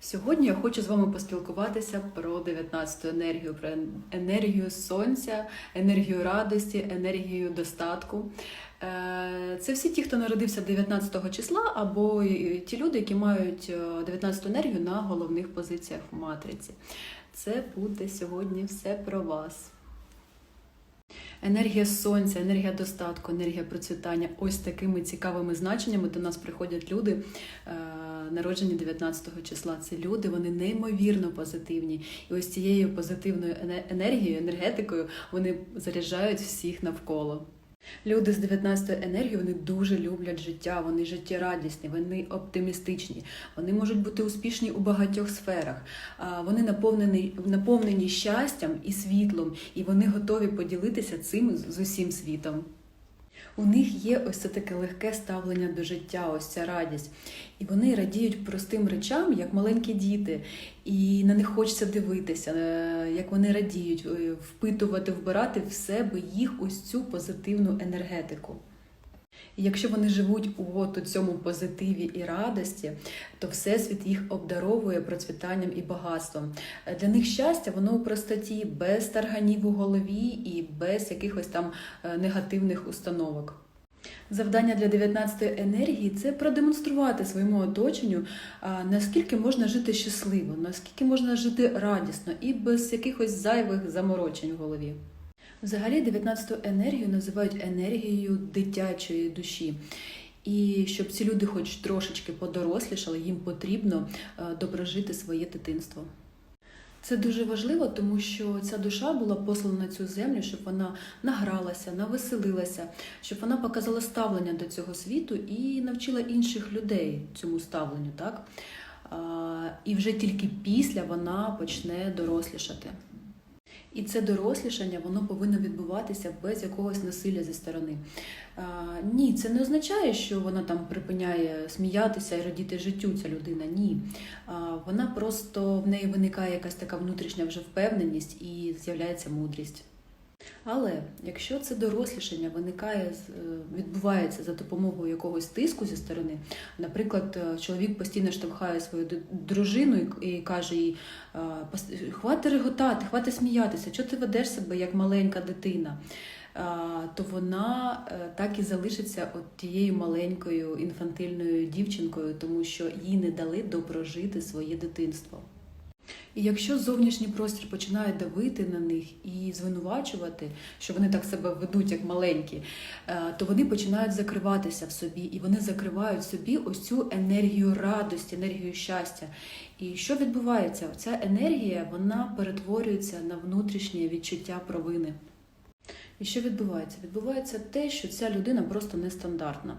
Сьогодні я хочу з вами поспілкуватися про 19-ту енергію, про енергію сонця, енергію радості, енергію достатку. Е, Це всі ті, хто народився 19 числа, або ті люди, які мають 19-ту енергію на головних позиціях в матриці. Це буде сьогодні все про вас. Енергія сонця, енергія достатку, енергія процвітання. Ось такими цікавими значеннями до нас приходять люди, е, народжені 19 числа. Це люди, вони неймовірно позитивні. І ось цією позитивною енергією, енергетикою вони заряджають всіх навколо. Люди з 19 енергією вони дуже люблять життя, вони життєрадісні, вони оптимістичні, вони можуть бути успішні у багатьох сферах. Вони наповнені, наповнені щастям і світлом, і вони готові поділитися цим з усім світом. У них є ось це таке легке ставлення до життя, ось ця радість. І вони радіють простим речам, як маленькі діти, і на них хочеться дивитися, е, як вони радіють, е, впитувати, вбирати в себе їх ось цю позитивну енергетику. Якщо вони живуть у цьому позитиві і радості, то Всесвіт їх обдаровує процвітанням і багатством. Е, Для них щастя воно у простоті, без тарганів у голові і без якихось там е, негативних установок. Завдання для 19-ї енергії це продемонструвати своєму оточенню, наскільки можна жити щасливо, наскільки можна жити радісно і без якихось зайвих заморочень в голові. Взагалі 19-ту енергію називають енергією дитячої душі. І щоб ці люди хоч трошечки подорослішали, їм потрібно е, допрожити своє дитинство. Це дуже важливо, тому що ця душа була послана на цю землю, щоб вона награлася, навеселилася, щоб вона показала ставлення до цього світу і навчила інших людей цьому ставленню. Так? І вже тільки після вона почне дорослішати. І це дорослішання воно повинно відбуватися без якогось насилля зі сторони. А, ні, це не означає, що вона там припиняє сміятися і радіти життю, ця людина. Ні. А, вона просто в неї виникає якась така внутрішня вже впевненість і з'являється мудрість. Але якщо це дорослішання виникає, е, відбувається за допомогою якогось тиску зі сторони, наприклад, е, чоловік постійно штовхає свою дружину і каже їй: хвати реготати, хвати сміятися, чого ти ведеш себе як маленька дитина? То вона е, так і залишиться от тією маленькою інфантильною дівчинкою, тому що їй не дали допрожити своє дитинство. І якщо зовнішній простір починає давити на них і звинувачувати, що вони так себе ведуть як маленькі, е, то вони починають закриватися в собі, і вони закривають собі ось цю енергію радості, енергію щастя. І що відбувається? Ця енергія вона перетворюється на внутрішнє відчуття провини. І що відбувається? Відбувається те, що ця людина просто нестандартна.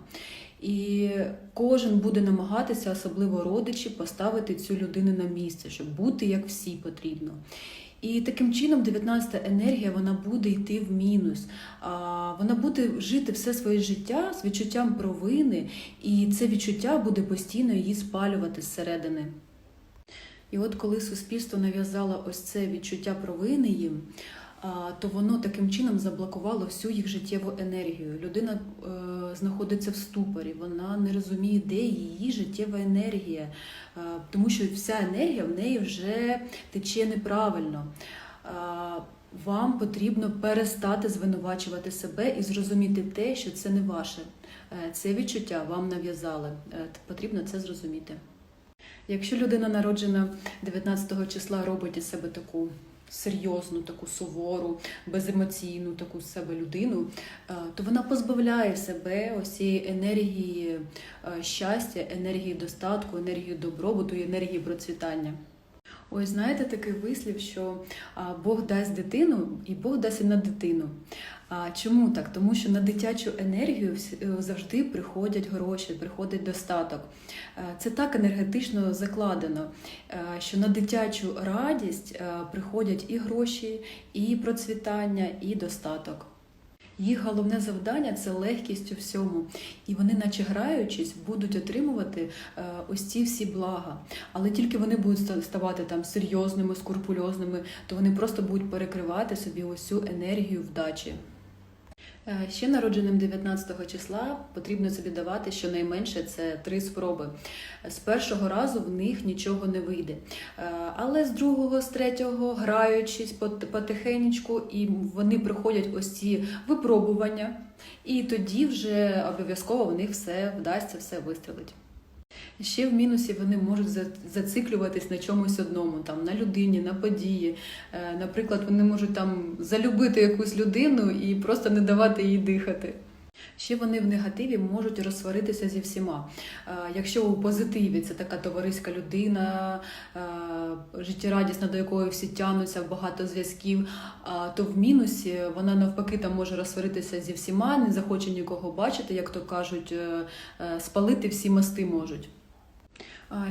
І кожен буде намагатися, особливо родичі, поставити цю людину на місце, щоб бути як всі потрібно. І таким чином 19-та енергія вона буде йти в мінус. Вона буде жити все своє життя з відчуттям провини, і це відчуття буде постійно її спалювати зсередини. І от коли суспільство нав'язало ось це відчуття провини їм, то воно таким чином заблокувало всю їх життєву енергію. Людина е, знаходиться в ступорі, вона не розуміє, де її життєва енергія, е, тому що вся енергія в неї вже тече неправильно. Вам потрібно перестати звинувачувати себе і зрозуміти те, що це не ваше. Е, Це відчуття вам нав'язали. Потрібно це зрозуміти. Якщо людина народжена 19 числа робить із себе таку серйозну, таку сувору, беземоційну таку себе людину, е, то вона позбавляє себе ось цієї енергії е, щастя, енергії достатку, енергії добробуту і енергії процвітання. Ось знаєте такий вислів, що Бог дасть дитину і Бог дасть і на дитину. А чому так? Тому що на дитячу енергію е, завжди приходять гроші, приходить достаток. Це так енергетично закладено, що на дитячу радість приходять і гроші, і процвітання, і достаток. Їх головне завдання це легкість у всьому, і вони, наче граючись, будуть отримувати е, ось ці всі блага. Але тільки вони будуть ставати там серйозними, скрупульозними, то вони просто будуть перекривати собі ось цю енергію вдачі. Е, Ще народженим 19 числа потрібно собі давати щонайменше це три спроби. З першого разу в них нічого не вийде. Е, Але з другого, з третього, граючись пот- потихенечку, і вони проходять ось ці випробування, і тоді вже обов'язково в них все вдасться, все вистрелить. Ще в мінусі вони можуть за- зациклюватись на чомусь одному, там на людині, на події. Е, Наприклад, вони можуть там залюбити якусь людину і просто не давати їй дихати. Ще вони в негативі можуть розсваритися зі всіма. Е, Якщо у позитиві це така товариська людина, е, життєрадісна, до якої всі тянуться, багато зв'язків, то в мінусі вона навпаки там може розсваритися зі всіма, не захоче нікого бачити, як то кажуть, спалити всі мости можуть.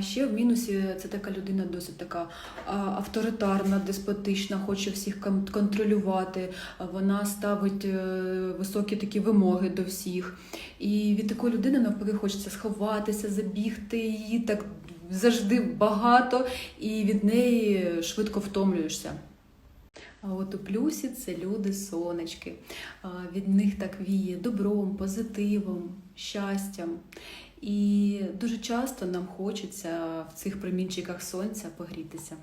Ще в мінусі це така людина досить така авторитарна, деспотична, хоче всіх контролювати. Вона ставить е, високі такі вимоги до всіх. І від такої людини навпаки хочеться сховатися, забігти її так завжди багато, і від неї швидко втомлюєшся. А от у плюсі це люди сонечки. Від них так віє добром, позитивом, щастям. І дуже часто нам хочеться в цих промінчиках сонця погрітися.